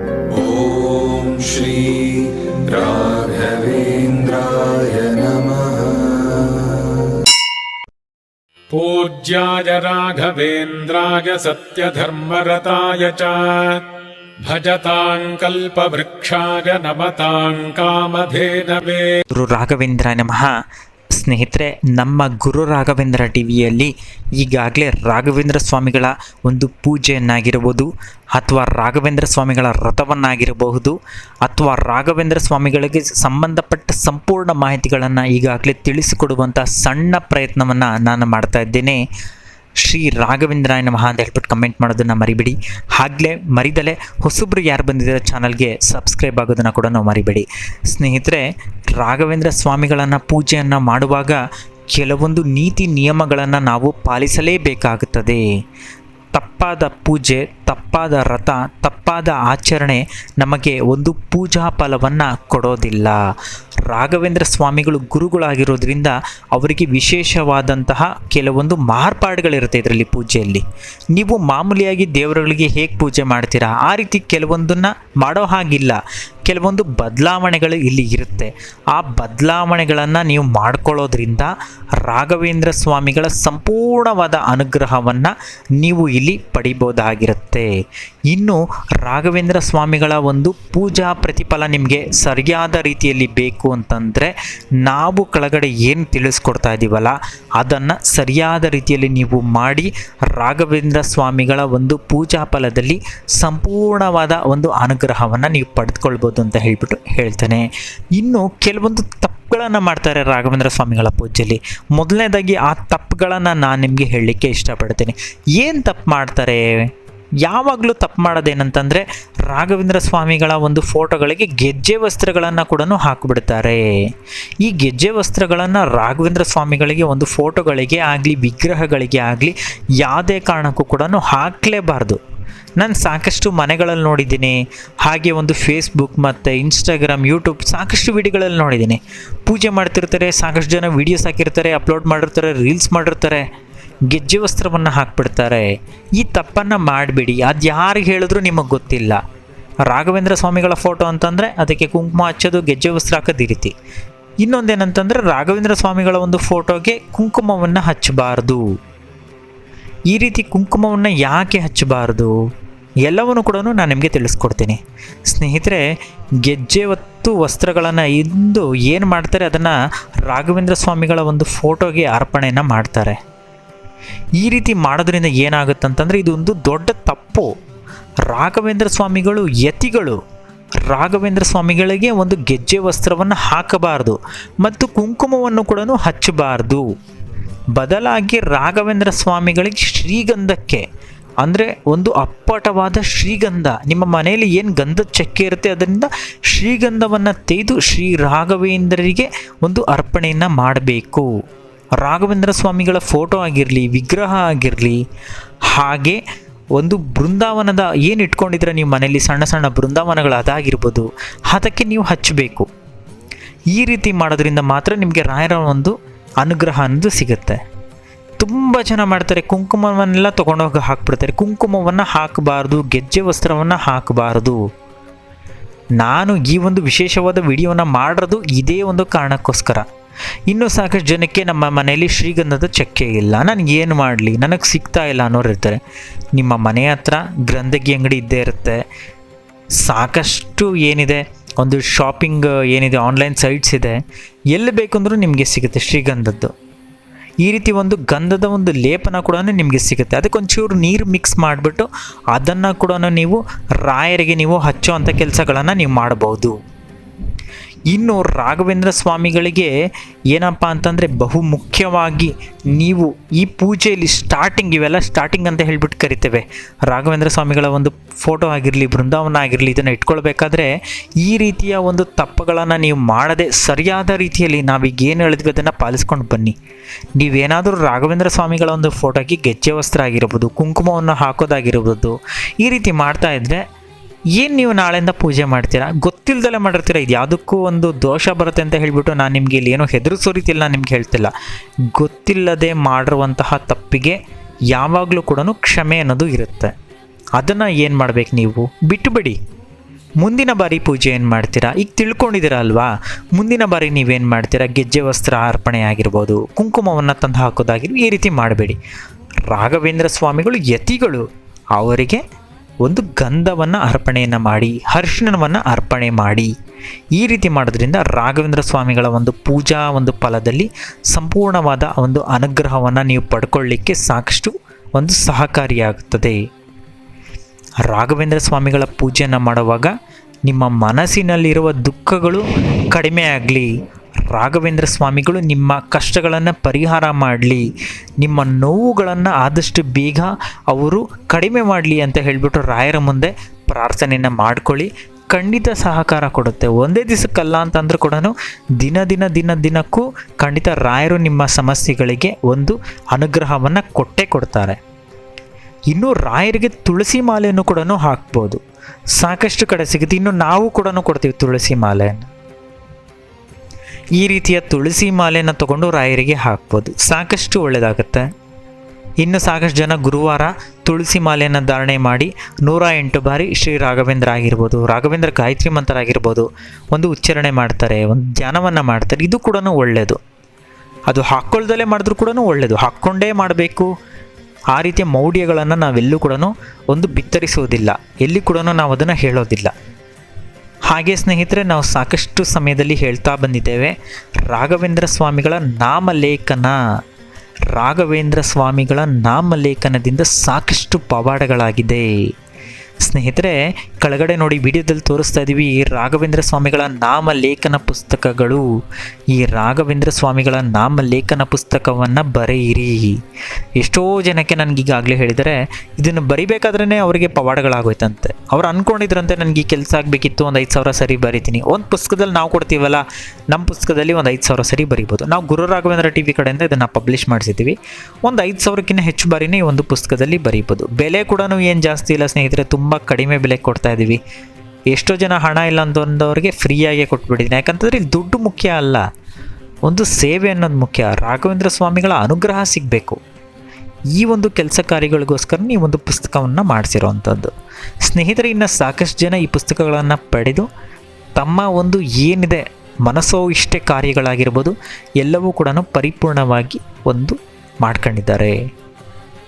ॐ श्री राघवेन्द्राय नमः। पूज्याय राघवेन्द्राय सत्यधर्मरताय च। भजताम् कल्पवृक्षाय नमताम् कामधेनवे। वे नमः। ಸ್ನೇಹಿತರೆ, ನಮ್ಮ ಗುರು ರಾಘವೇಂದ್ರ ಟಿ ವಿಯಲ್ಲಿ ಈಗಾಗಲೇ ರಾಘವೇಂದ್ರ ಸ್ವಾಮಿಗಳ ಒಂದು ಪೂಜೆಯನ್ನಾಗಿರ್ಬೋದು, ಅಥವಾ ರಾಘವೇಂದ್ರ ಸ್ವಾಮಿಗಳ ರಥವನ್ನಾಗಿರಬಹುದು, ಅಥವಾ ರಾಘವೇಂದ್ರ ಸ್ವಾಮಿಗಳಿಗೆ ಸಂಬಂಧಪಟ್ಟ ಸಂಪೂರ್ಣ ಮಾಹಿತಿಗಳನ್ನು ಈಗಾಗಲೇ ತಿಳಿಸಿಕೊಡುವಂಥ ಸಣ್ಣ ಪ್ರಯತ್ನವನ್ನು ನಾನು ಮಾಡ್ತಾ ಇದ್ದೇನೆ. ಶ್ರೀ ರಾಘವೇಂದ್ರಾಯ ನಮಃ ಅಂತ ಹೇಳ್ಬಿಟ್ಟು ಕಮೆಂಟ್ ಮಾಡೋದನ್ನು ಮರಿಬೇಡಿ. ಆಗಲೇ ಮರಿದಲೆ ಹೊಸಬ್ರು ಯಾರು ಬಂದಿದ್ದಾರೆ ಚಾನಲ್ಗೆ ಸಬ್ಸ್ಕ್ರೈಬ್ ಆಗೋದನ್ನು ಕೂಡ ನಾವು ಮರಿಬೇಡಿ. ಸ್ನೇಹಿತರೆ, ರಾಘವೇಂದ್ರ ಸ್ವಾಮಿಗಳನ್ನು ಪೂಜೆಯನ್ನು ಮಾಡುವಾಗ ಕೆಲವೊಂದು ನೀತಿ ನಿಯಮಗಳನ್ನು ನಾವು ಪಾಲಿಸಲೇಬೇಕಾಗುತ್ತದೆ. ತಪ್ಪಾದ ಪೂಜೆ ತಪ್ಪಾದ ರಥ, ತಪ್ಪಾದ ಆಚರಣೆ ನಮಗೆ ಒಂದು ಪೂಜಾ ಫಲವನ್ನು ಕೊಡೋದಿಲ್ಲ. ರಾಘವೇಂದ್ರ ಸ್ವಾಮಿಗಳು ಗುರುಗಳಾಗಿರೋದ್ರಿಂದ ಅವರಿಗೆ ವಿಶೇಷವಾದಂತಹ ಕೆಲವೊಂದು ಮಾರ್ಪಾಡುಗಳಿರುತ್ತೆ ಇದರಲ್ಲಿ ಪೂಜೆಯಲ್ಲಿ. ನೀವು ಮಾಮೂಲಿಯಾಗಿ ದೇವರುಗಳಿಗೆ ಹೇಗೆ ಪೂಜೆ ಮಾಡ್ತೀರಾ? ಆ ರೀತಿ ಕೆಲವೊಂದನ್ನು ಮಾಡೋ ಹಾಗಿಲ್ಲ. ಕೆಲವೊಂದು ಬದಲಾವಣೆಗಳು ಇಲ್ಲಿ ಇರುತ್ತೆ. ಆ ಬದಲಾವಣೆಗಳನ್ನು ನೀವು ಮಾಡ್ಕೊಳ್ಳೋದ್ರಿಂದ ರಾಘವೇಂದ್ರ ಸ್ವಾಮಿಗಳ ಸಂಪೂರ್ಣವಾದ ಅನುಗ್ರಹವನ್ನು ನೀವು ಇಲ್ಲಿ ಪಡಿಬೋದಾಗಿರುತ್ತೆ. ಇನ್ನು ರಾಘವೇಂದ್ರ ಸ್ವಾಮಿಗಳ ಒಂದು ಪೂಜಾ ಪ್ರತಿಫಲ ನಿಮಗೆ ಸರಿಯಾದ ರೀತಿಯಲ್ಲಿ ಬೇಕು ಅಂತಂದರೆ ನಾವು ಕೆಳಗಡೆ ಏನು ತಿಳಿಸ್ಕೊಡ್ತಾ ಇದ್ದೀವಲ್ಲ ಅದನ್ನು ಸರಿಯಾದ ರೀತಿಯಲ್ಲಿ ನೀವು ಮಾಡಿ ರಾಘವೇಂದ್ರ ಸ್ವಾಮಿಗಳ ಒಂದು ಪೂಜಾ ಫಲದಲ್ಲಿ ಸಂಪೂರ್ಣವಾದ ಒಂದು ಅನುಗ್ರಹವನ್ನು ನೀವು ಪಡೆದುಕೊಳ್ಬೋದು ಅಂತ ಹೇಳ್ಬಿಟ್ಟು ಹೇಳ್ತೇನೆ. ಇನ್ನು ಕೆಲವೊಂದು ತಪ್ಪುಗಳನ್ನು ಮಾಡ್ತಾರೆ ರಾಘವೇಂದ್ರ ಸ್ವಾಮಿಗಳ ಪೂಜೆಯಲ್ಲಿ. ಮೊದಲನೇದಾಗಿ ಆ ತಪ್ಪುಗಳನ್ನು ನಾನು ನಿಮಗೆ ಹೇಳಲಿಕ್ಕೆ ಇಷ್ಟಪಡ್ತೇನೆ. ಏನು ತಪ್ಪು ಮಾಡ್ತಾರೆ? ಯಾವಾಗಲೂ ತಪ್ಪು ಮಾಡೋದೇನಂತಂದರೆ ರಾಘವೇಂದ್ರ ಸ್ವಾಮಿಗಳ ಒಂದು ಫೋಟೋಗಳಿಗೆ ಗೆಜ್ಜೆ ವಸ್ತ್ರಗಳನ್ನು ಕೂಡ ಹಾಕಿಬಿಡ್ತಾರೆ. ಈ ಗೆಜ್ಜೆ ವಸ್ತ್ರಗಳನ್ನು ರಾಘವೇಂದ್ರ ಸ್ವಾಮಿಗಳಿಗೆ ಒಂದು ಫೋಟೋಗಳಿಗೆ ಆಗಲಿ, ವಿಗ್ರಹಗಳಿಗೆ ಆಗಲಿ ಯಾವುದೇ ಕಾರಣಕ್ಕೂ ಕೂಡ ಹಾಕಲೇಬಾರ್ದು. ನಾನು ಸಾಕಷ್ಟು ಮನೆಗಳಲ್ಲಿ ನೋಡಿದ್ದೀನಿ, ಹಾಗೆ ಒಂದು ಫೇಸ್ಬುಕ್ ಮತ್ತು ಇನ್ಸ್ಟಾಗ್ರಾಮ್ ಯೂಟ್ಯೂಬ್ ಸಾಕಷ್ಟು ವಿಡಿಯೋಗಳಲ್ಲಿ ನೋಡಿದ್ದೀನಿ. ಪೂಜೆ ಮಾಡ್ತಿರ್ತಾರೆ, ಸಾಕಷ್ಟು ಜನ ವೀಡಿಯೋಸ್ ಹಾಕಿರ್ತಾರೆ ಅಪ್ಲೋಡ್ ಮಾಡಿರ್ತಾರೆ ರೀಲ್ಸ್ ಮಾಡಿರ್ತಾರೆ. ಗೆಜ್ಜೆ ವಸ್ತ್ರವನ್ನು ಹಾಕ್ಬಿಡ್ತಾರೆ. ಈ ತಪ್ಪನ್ನು ಮಾಡಿಬಿಡಿ. ಅದು ಯಾರಿಗೆ ಹೇಳಿದ್ರು ನಿಮಗೆ ಗೊತ್ತಿಲ್ಲ. ರಾಘವೇಂದ್ರ ಸ್ವಾಮಿಗಳ ಫೋಟೋ ಅಂತಂದರೆ ಅದಕ್ಕೆ ಕುಂಕುಮ ಹಚ್ಚೋದು, ಗೆಜ್ಜೆ ವಸ್ತ್ರ ಹಾಕೋದು ಈ ರೀತಿ. ಇನ್ನೊಂದೇನಂತಂದರೆ ರಾಘವೇಂದ್ರ ಸ್ವಾಮಿಗಳ ಒಂದು ಫೋಟೋಗೆ ಕುಂಕುಮವನ್ನು ಹಚ್ಚಬಾರ್ದು. ಈ ರೀತಿ ಕುಂಕುಮವನ್ನು ಯಾಕೆ ಹಚ್ಚಬಾರ್ದು? ಎಲ್ಲವನ್ನು ಕೂಡ ನಾನು ನಿಮಗೆ ತಿಳಿಸ್ಕೊಡ್ತೀನಿ. ಸ್ನೇಹಿತರೆ, ಗೆಜ್ಜೆ ಹೊತ್ತು ವಸ್ತ್ರಗಳನ್ನು ಇಂದು ಏನು ಮಾಡ್ತಾರೆ, ಅದನ್ನು ರಾಘವೇಂದ್ರ ಸ್ವಾಮಿಗಳ ಒಂದು ಫೋಟೋಗೆ ಅರ್ಪಣೆಯನ್ನು ಮಾಡ್ತಾರೆ. ಈ ರೀತಿ ಮಾಡೋದ್ರಿಂದ ಏನಾಗುತ್ತಂತಂದರೆ ಇದೊಂದು ದೊಡ್ಡ ತಪ್ಪು. ರಾಘವೇಂದ್ರ ಸ್ವಾಮಿಗಳು ಯತಿಗಳು. ರಾಘವೇಂದ್ರ ಸ್ವಾಮಿಗಳಿಗೆ ಒಂದು ಗೆಜ್ಜೆ ವಸ್ತ್ರವನ್ನು ಹಾಕಬಾರ್ದು ಮತ್ತು ಕುಂಕುಮವನ್ನು ಕೂಡ ಹಚ್ಚಬಾರ್ದು. ಬದಲಾಗಿ ರಾಘವೇಂದ್ರ ಸ್ವಾಮಿಗಳಿಗೆ ಶ್ರೀಗಂಧಕ್ಕೆ, ಅಂದರೆ ಒಂದು ಅಪ್ಪಟವಾದ ಶ್ರೀಗಂಧ. ನಿಮ್ಮ ಮನೆಯಲ್ಲಿ ಏನು ಗಂಧದ ಚಕ್ಕೆ ಇರುತ್ತೆ ಅದರಿಂದ ಶ್ರೀಗಂಧವನ್ನು ತೆಗೆದು ಶ್ರೀ ರಾಘವೇಂದ್ರರಿಗೆ ಒಂದು ಅರ್ಪಣೆಯನ್ನು ಮಾಡಬೇಕು. ರಾಘವೇಂದ್ರ ಸ್ವಾಮಿಗಳ ಫೋಟೋ ಆಗಿರಲಿ, ವಿಗ್ರಹ ಆಗಿರಲಿ, ಹಾಗೆ ಒಂದು ಬೃಂದಾವನದ ಏನು ಇಟ್ಕೊಂಡಿದ್ರೆ ನೀವು ಮನೆಯಲ್ಲಿ ಸಣ್ಣ ಸಣ್ಣ ಬೃಂದಾವನಗಳು ಅದಾಗಿರ್ಬೋದು, ಅದಕ್ಕೆ ನೀವು ಹಚ್ಚಬೇಕು. ಈ ರೀತಿ ಮಾಡೋದ್ರಿಂದ ಮಾತ್ರ ನಿಮಗೆ ರಾಯರ ಒಂದು ಅನುಗ್ರಹ ಅನ್ನೋದು ಸಿಗುತ್ತೆ. ತುಂಬ ಜನ ಮಾಡ್ತಾರೆ, ಕುಂಕುಮವನ್ನೆಲ್ಲ ತೊಗೊಂಡೋಗಿ ಹಾಕ್ಬಿಡ್ತಾರೆ. ಕುಂಕುಮವನ್ನು ಹಾಕಬಾರ್ದು, ಗೆಜ್ಜೆ ವಸ್ತ್ರವನ್ನು ಹಾಕಬಾರ್ದು. ನಾನು ಈ ಒಂದು ವಿಶೇಷವಾದ ವಿಡಿಯೋನ ಮಾಡಿರೋದು ಇದೇ ಒಂದು ಕಾರಣಕ್ಕೋಸ್ಕರ. ಇನ್ನೂ ಸಾಕಷ್ಟು ಜನಕ್ಕೆ ನಮ್ಮ ಮನೆಯಲ್ಲಿ ಶ್ರೀಗಂಧದ ಚಕ್ಕೆ ಇಲ್ಲ. ನನಗೆ ಏನು ಮಾಡಲಿ? ನನಗೆ ಸಿಗ್ತಾ ಇಲ್ಲ ಅನ್ನೋರು ಇರ್ತಾರೆ. ನಿಮ್ಮ ಮನೆ ಹತ್ರ ಗ್ರಂಥಗಿ ಅಂಗಡಿ ಇದ್ದೇ ಇರುತ್ತೆ. ಸಾಕಷ್ಟು ಏನಿದೆ? ಒಂದು ಶಾಪಿಂಗ್ ಏನಿದೆ? ಆನ್ಲೈನ್ ಸೈಟ್ಸ್ ಇದೆ. ಎಲ್ಲಿ ಬೇಕಂದ್ರೂ ನಿಮಗೆ ಸಿಗುತ್ತೆ ಶ್ರೀಗಂಧದ್ದು. ಈ ರೀತಿ ಒಂದು ಗಂಧದ ಒಂದು ಲೇಪನ ಕೂಡ ನಿಮಗೆ ಸಿಗುತ್ತೆ. ಅದಕ್ಕೆ ಒಂಚೂರು ನೀರು ಮಿಕ್ಸ್ ಮಾಡಿಬಿಟ್ಟು ಅದನ್ನು ಕೂಡ ನೀವು ರಾಯರಿಗೆ ನೀವು ಹಚ್ಚೋ ಅಂಥ ಕೆಲಸಗಳನ್ನು ನೀವು ಮಾಡ್ಬೋದು. ಇನ್ನು ರಾಘವೇಂದ್ರ ಸ್ವಾಮಿಗಳಿಗೆ ಏನಪ್ಪ ಅಂತಂದರೆ ಬಹು ಮುಖ್ಯವಾಗಿ ನೀವು ಈ ಪೂಜೆಯಲ್ಲಿ ಸ್ಟಾರ್ಟಿಂಗ್ ಇವೆಲ್ಲ ಸ್ಟಾರ್ಟಿಂಗ್ ಅಂತ ಹೇಳ್ಬಿಟ್ಟು ಕರಿತೇವೆ. ರಾಘವೇಂದ್ರ ಸ್ವಾಮಿಗಳ ಒಂದು ಫೋಟೋ ಆಗಿರಲಿ, ಬೃಂದಾವನ ಆಗಿರಲಿ, ಇದನ್ನು ಇಟ್ಕೊಳ್ಬೇಕಾದ್ರೆ ಈ ರೀತಿಯ ಒಂದು ತಪ್ಪುಗಳನ್ನು ನೀವು ಮಾಡದೆ ಸರಿಯಾದ ರೀತಿಯಲ್ಲಿ ನಾವೀಗ ಏನು ಹೇಳಿದ್ವಿ ಅದನ್ನು ಪಾಲಿಸ್ಕೊಂಡು ಬನ್ನಿ. ನೀವೇನಾದರೂ ರಾಘವೇಂದ್ರ ಸ್ವಾಮಿಗಳ ಒಂದು ಫೋಟೋಗೆ ಗೆಜ್ಜೆ ವಸ್ತ್ರ ಆಗಿರ್ಬೋದು, ಕುಂಕುಮವನ್ನು ಹಾಕೋದಾಗಿರ್ಬೋದು, ಈ ರೀತಿ ಮಾಡ್ತಾ ಇದ್ದರೆ ಏನು ನೀವು ನಾಳೆಯಿಂದ ಪೂಜೆ ಮಾಡ್ತೀರಾ? ಗೊತ್ತಿಲ್ಲದಲ್ಲೇ ಮಾಡಿರ್ತೀರಾ? ಇದು ಯಾವುದಕ್ಕೂ ಒಂದು ದೋಷ ಬರುತ್ತೆ ಅಂತ ಹೇಳಿಬಿಟ್ಟು ನಾನು ನಿಮಗೆ ಇಲ್ಲಿ ಏನೋ ಹೆದರಿಸೋ ರೀತಿಯಲ್ಲಿ ನಾನು ನಿಮ್ಗೆ ಹೇಳ್ತಿಲ್ಲ. ಗೊತ್ತಿಲ್ಲದೆ ಮಾಡಿರುವಂತಹ ತಪ್ಪಿಗೆ ಯಾವಾಗಲೂ ಕೂಡ ಕ್ಷಮೆ ಅನ್ನೋದು ಇರುತ್ತೆ. ಅದನ್ನು ಏನು ಮಾಡಬೇಕು ನೀವು? ಬಿಟ್ಟುಬಿಡಿ ಮುಂದಿನ ಬಾರಿ ಪೂಜೆ ಏನು ಮಾಡ್ತೀರಾ? ಈಗ ತಿಳ್ಕೊಂಡಿದ್ದೀರಾ ಅಲ್ವಾ? ಮುಂದಿನ ಬಾರಿ ನೀವೇನು ಮಾಡ್ತೀರಾ? ಗೆಜ್ಜೆ, ವಸ್ತ್ರ ಅರ್ಪಣೆ ಆಗಿರ್ಬೋದು, ಕುಂಕುಮವನ್ನು ತಂದು ಹಾಕೋದಾಗಿರ್ಬೋದು, ಈ ರೀತಿ ಮಾಡಬೇಡಿ. ರಾಘವೇಂದ್ರ ಸ್ವಾಮಿಗಳು ಯತಿಗಳು. ಅವರಿಗೆ ಒಂದು ಗಂಧವನ್ನು ಅರ್ಪಣೆಯನ್ನು ಮಾಡಿ, ಅರಿಶಿಣವನ್ನು ಅರ್ಪಣೆ ಮಾಡಿ. ಈ ರೀತಿ ಮಾಡೋದ್ರಿಂದ ರಾಘವೇಂದ್ರ ಸ್ವಾಮಿಗಳ ಒಂದು ಪೂಜಾ ಒಂದು ಫಲದಲ್ಲಿ ಸಂಪೂರ್ಣವಾದ ಒಂದು ಅನುಗ್ರಹವನ್ನು ನೀವು ಪಡ್ಕೊಳ್ಳಿಕ್ಕೆ ಸಾಕಷ್ಟು ಒಂದು ಸಹಕಾರಿಯಾಗುತ್ತದೆ. ರಾಘವೇಂದ್ರ ಸ್ವಾಮಿಗಳ ಪೂಜೆಯನ್ನು ಮಾಡುವಾಗ ನಿಮ್ಮ ಮನಸ್ಸಿನಲ್ಲಿರುವ ದುಃಖಗಳು ಕಡಿಮೆ ಆಗಲಿ ರಾಘವೇಂದ್ರ ಸ್ವಾಮಿಗಳು ನಿಮ್ಮ ಕಷ್ಟಗಳನ್ನು ಪರಿಹಾರ ಮಾಡಲಿ, ನಿಮ್ಮ ನೋವುಗಳನ್ನು ಆದಷ್ಟು ಬೇಗ ಅವರು ಕಡಿಮೆ ಮಾಡಲಿ ಅಂತ ಹೇಳಿಬಿಟ್ಟು ರಾಯರ ಮುಂದೆ ಪ್ರಾರ್ಥನೆಯನ್ನು ಮಾಡ್ಕೊಳ್ಳಿ. ಖಂಡಿತ ಸಹಕಾರ ಕೊಡುತ್ತೆ. ಒಂದೇ ದಿವಸಕ್ಕಲ್ಲ ಅಂತಂದ್ರೂ ಕೂಡ ದಿನ ದಿನ ದಿನ ದಿನಕ್ಕೂ ಖಂಡಿತ ರಾಯರು ನಿಮ್ಮ ಸಮಸ್ಯೆಗಳಿಗೆ ಒಂದು ಅನುಗ್ರಹವನ್ನು ಕೊಟ್ಟೇ ಕೊಡ್ತಾರೆ. ಇನ್ನು ರಾಯರಿಗೆ ತುಳಸಿ ಮಾಲೆಯನ್ನು ಕೂಡ ಹಾಕ್ಬೋದು. ಸಾಕಷ್ಟು ಕಡೆ ಸಿಗುತ್ತೆ. ಇನ್ನು ನಾವು ಕೂಡ ಕೊಡ್ತೀವಿ ತುಳಸಿ ಮಾಲೆಯನ್ನು. ಈ ರೀತಿಯ ತುಳಸಿ ಮಾಲೆಯನ್ನು ತಗೊಂಡು ರಾಯರಿಗೆ ಹಾಕ್ಬೋದು. ಸಾಕಷ್ಟು ಒಳ್ಳೆಯದಾಗುತ್ತೆ ಇನ್ನು ಸಾಕಷ್ಟು ಜನ ಗುರುವಾರ ತುಳಸಿ ಮಾಲೆಯನ್ನು ಧಾರಣೆ ಮಾಡಿ ನೂರ ಎಂಟು ಬಾರಿ ಶ್ರೀ ರಾಘವೇಂದ್ರ ಆಗಿರ್ಬೋದು, ರಾಘವೇಂದ್ರ ಗಾಯತ್ರಿ ಮಂತ್ರ ಆಗಿರ್ಬೋದು, ಒಂದು ಉಚ್ಚಾರಣೆ ಮಾಡ್ತಾರೆ, ಒಂದು ಧ್ಯಾನವನ್ನು ಮಾಡ್ತಾರೆ. ಇದು ಕೂಡ ಒಳ್ಳೆಯದು ಅದು ಹಾಕ್ಕೊಳ್ದಲ್ಲೇ ಮಾಡಿದ್ರು ಕೂಡ ಒಳ್ಳೆಯದು ಹಾಕ್ಕೊಂಡೇ ಮಾಡಬೇಕು. ಆ ರೀತಿಯ ಮೌಢ್ಯಗಳನ್ನು ನಾವೆಲ್ಲೂ ಕೂಡ ಒಂದು ಬಿತ್ತರಿಸುವುದಿಲ್ಲ ಎಲ್ಲಿ ಕೂಡ ನಾವು ಅದನ್ನು ಹೇಳೋದಿಲ್ಲ. ಹಾಗೆ ಸ್ನೇಹಿತರೆ, ನಾವು ಸಾಕಷ್ಟು ಸಮಯದಲ್ಲಿ ಹೇಳ್ತಾ ಬಂದಿದ್ದೇವೆ. ರಾಘವೇಂದ್ರ ಸ್ವಾಮಿಗಳ ನಾಮಲೇಖನ. ರಾಘವೇಂದ್ರ ಸ್ವಾಮಿಗಳ ನಾಮಲೇಖನದಿಂದ ಸಾಕಷ್ಟು ಪವಾಡಗಳಾಗಿದೆ. ಸ್ನೇಹಿತರೆ, ಕೆಳಗಡೆ ನೋಡಿ ವಿಡಿಯೋದಲ್ಲಿ ತೋರಿಸ್ತಾ ಇದ್ದೀವಿ ರಾಘವೇಂದ್ರ ಸ್ವಾಮಿಗಳ ನಾಮಲೇಖನ ಪುಸ್ತಕಗಳು. ಈ ರಾಘವೇಂದ್ರ ಸ್ವಾಮಿಗಳ ನಾಮಲೇಖನ ಪುಸ್ತಕವನ್ನು ಬರೆಯಿರಿ. ಎಷ್ಟೋ ಜನಕ್ಕೆ ನನಗೀಗಾಗಲೇ ಹೇಳಿದರೆ, ಇದನ್ನು ಬರಿಬೇಕಾದ್ರೇ ಅವರಿಗೆ ಪವಾಡಗಳಾಗೋಯ್ತಂತೆ. ಅವ್ರು ಅಂದ್ಕೊಂಡಿದ್ರಂತೆ ನನಗೆ ಈ ಕೆಲಸ ಆಗಬೇಕಿತ್ತು, ಒಂದು ಐದು ಸಾವಿರ ಸರಿ ಬರಿತೀನಿ. ಒಂದು ಪುಸ್ತಕದಲ್ಲಿ ನಾವು ಕೊಡ್ತೀವಲ್ಲ ನಮ್ಮ ಪುಸ್ತಕದಲ್ಲಿ ಒಂದು ಐದು ಸಾವಿರ ಸರಿ ಬರಿಬೋದು. ನಾವು ಗುರು ರಾಘವೇಂದ್ರ ಟಿ ವಿ ಕಡೆಯಿಂದ ಇದನ್ನು ಪಬ್ಲಿಷ್ ಮಾಡಿಸಿದ್ದೀವಿ. ಒಂದು ಐದು ಸಾವಿರಕ್ಕಿಂತ ಹೆಚ್ಚು ಬಾರಿನೇ ಈ ಒಂದು ಪುಸ್ತಕದಲ್ಲಿ ಬರೀಬೋದು. ಬೆಲೆ ಕೂಡ ಏನು ಜಾಸ್ತಿ ಇಲ್ಲ ಸ್ನೇಹಿತರೆ, ತುಂಬ ಕಡಿಮೆ ಬೆಲೆ ಕೊಡ್ತಾ ಇದ್ದೀವಿ ಎಷ್ಟೋ ಜನ ಹಣ ಇಲ್ಲ ಅಂತಂದವ್ರಿಗೆ ಫ್ರೀಯಾಗಿ ಕೊಟ್ಬಿಟ್ಟಿದ್ದೀನಿ ಯಾಕಂತಂದರೆ ಇಲ್ಲಿ ದುಡ್ಡು ಮುಖ್ಯ ಅಲ್ಲ. ಒಂದು ಸೇವೆ ಅನ್ನೋದು ಮುಖ್ಯ. ರಾಘವೇಂದ್ರ ಸ್ವಾಮಿಗಳ ಅನುಗ್ರಹ ಸಿಗಬೇಕು. ಈ ಒಂದು ಕೆಲಸ ಕಾರ್ಯಗಳಿಗೋಸ್ಕರ ನೀವು ಒಂದು ಪುಸ್ತಕವನ್ನು ಮಾಡಿಸಿರೋವಂಥದ್ದು ಸ್ನೇಹಿತರೆ, ಇನ್ನು ಸಾಕಷ್ಟು ಜನ ಈ ಪುಸ್ತಕಗಳನ್ನು ಪಡೆದು ತಮ್ಮ ಒಂದು ಏನಿದೆ ಮನಸ್ಸೋ ಇಷ್ಟೇ ಕಾರ್ಯಗಳಾಗಿರ್ಬೋದು, ಎಲ್ಲವೂ ಕೂಡ ಪರಿಪೂರ್ಣವಾಗಿ ಒಂದು ಮಾಡ್ಕೊಂಡಿದ್ದಾರೆ.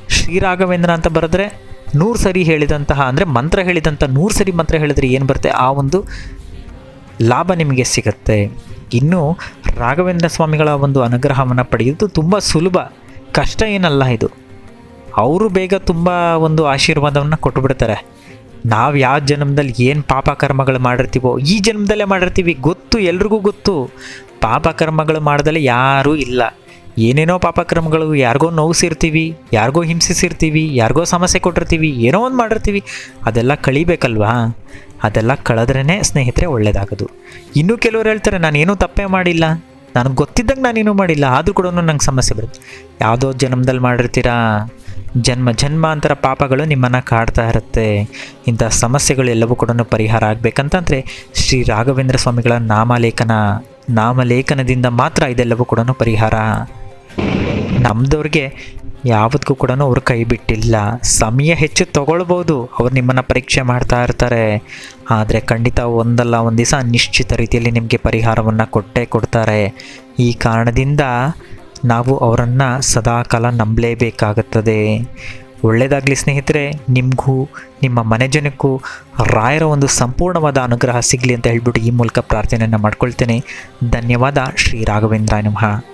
ಶ್ರೀರಾಘವೇಂದ್ರ ಅಂತ ಬರೆದ್ರೆ ನೂರು ಸರಿ ಹೇಳಿದಂತಹ, ಅಂದರೆ ಮಂತ್ರ ಹೇಳಿದಂಥ ನೂರು ಸರಿ ಮಂತ್ರ ಹೇಳಿದ್ರೆ ಏನು ಬರುತ್ತೆ? ಆ ಒಂದು ಲಾಭ ನಿಮಗೆ ಸಿಗುತ್ತೆ. ಇನ್ನು ರಾಘವೇಂದ್ರ ಸ್ವಾಮಿಗಳ ಒಂದು ಅನುಗ್ರಹವನ್ನು ಪಡೆಯೋದು ತುಂಬ ಸುಲಭ. ಕಷ್ಟ ಏನಲ್ಲ ಇದು. ಅವರು ಬೇಗ ತುಂಬ ಒಂದು ಆಶೀರ್ವಾದವನ್ನು ಕೊಟ್ಟುಬಿಡ್ತಾರೆ ನಾವು ಯಾವ ಜನ್ಮದಲ್ಲಿ ಏನು ಪಾಪ ಕರ್ಮಗಳು ಮಾಡಿರ್ತೀವೋ, ಈ ಜನ್ಮದಲ್ಲೇ ಮಾಡಿರ್ತೀವಿ. ಗೊತ್ತು, ಎಲ್ರಿಗೂ ಗೊತ್ತು. ಪಾಪ ಕರ್ಮಗಳು ಯಾರೂ ಇಲ್ಲ. ಏನೇನೋ ಪಾಪಕ್ರಮಗಳು ಯಾರಿಗೋ ನೋವಿಸಿರ್ತೀವಿ, ಯಾರಿಗೋ ಹಿಂಸಿಸಿರ್ತೀವಿ, ಯಾರಿಗೋ ಸಮಸ್ಯೆ ಕೊಟ್ಟಿರ್ತೀವಿ, ಏನೋ ಒಂದು ಮಾಡಿರ್ತೀವಿ, ಅದೆಲ್ಲ ಕಳಿಬೇಕಲ್ವಾ? ಅದೆಲ್ಲ ಕಳೆದ್ರೇ ಸ್ನೇಹಿತರೆ ಒಳ್ಳೆಯದಾಗೋದು ಇನ್ನೂ ಕೆಲವರು ಹೇಳ್ತಾರೆ, ನಾನೇನೂ ತಪ್ಪೇ ಮಾಡಿಲ್ಲ. ನನಗೆ ಗೊತ್ತಿದ್ದಂಗೆ ನಾನೇನು ಮಾಡಿಲ್ಲ, ಆದರೂ ಕೂಡ ನಂಗೆ ಸಮಸ್ಯೆ ಬರುತ್ತೆ. ಯಾವುದೋ ಜನ್ಮದಲ್ಲಿ ಮಾಡಿರ್ತೀರಾ? ಜನ್ಮ, ಜನ್ಮಾಂತರ ಪಾಪಗಳು ನಿಮ್ಮನ್ನು ಕಾಡ್ತಾ ಇರುತ್ತೆ. ಇಂಥ ಸಮಸ್ಯೆಗಳೆಲ್ಲವೂ ಕೂಡ ಪರಿಹಾರ ಆಗಬೇಕಂತಂದರೆ ಶ್ರೀ ರಾಘವೇಂದ್ರ ಸ್ವಾಮಿಗಳ ನಾಮಲೇಖನ, ನಾಮಲೇಖನದಿಂದ ಮಾತ್ರ ಇದೆಲ್ಲವೂ ಕೂಡ ಪರಿಹಾರ. ನಮ್ಮದವ್ರಿಗೆ ಯಾವುದಕ್ಕೂ ಕೂಡ ಅವರು ಕೈ ಬಿಟ್ಟಿಲ್ಲ. ಸಮಯ ಹೆಚ್ಚು ತಗೊಳ್ಬೋದು. ಅವ್ರು ನಿಮ್ಮನ್ನು ಪರೀಕ್ಷೆ ಮಾಡ್ತಾ ಇರ್ತಾರೆ. ಆದರೆ ಖಂಡಿತ ಒಂದಲ್ಲ, ಒಂದು ದಿವಸ ನಿಶ್ಚಿತ ರೀತಿಯಲ್ಲಿ ನಿಮಗೆ ಪರಿಹಾರವನ್ನು ಕೊಟ್ಟೇ ಕೊಡ್ತಾರೆ. ಈ ಕಾರಣದಿಂದ ನಾವು ಅವರನ್ನು ಸದಾಕಾಲ ನಂಬಲೇಬೇಕಾಗುತ್ತದೆ. ಒಳ್ಳೆಯದಾಗಲಿ ಸ್ನೇಹಿತರೆ, ನಿಮಗೂ, ನಿಮ್ಮ ಮನೆ ಜನಕ್ಕೂ ರಾಯರ ಒಂದು ಸಂಪೂರ್ಣವಾದ ಅನುಗ್ರಹ ಸಿಗಲಿ ಅಂತ ಹೇಳ್ಬಿಟ್ಟು ಈ ಮೂಲಕ ಪ್ರಾರ್ಥನೆಯನ್ನು ಮಾಡ್ಕೊಳ್ತೇನೆ. ಧನ್ಯವಾದ. ಶ್ರೀ ರಾಘವೇಂದ್ರ ನಮಃ.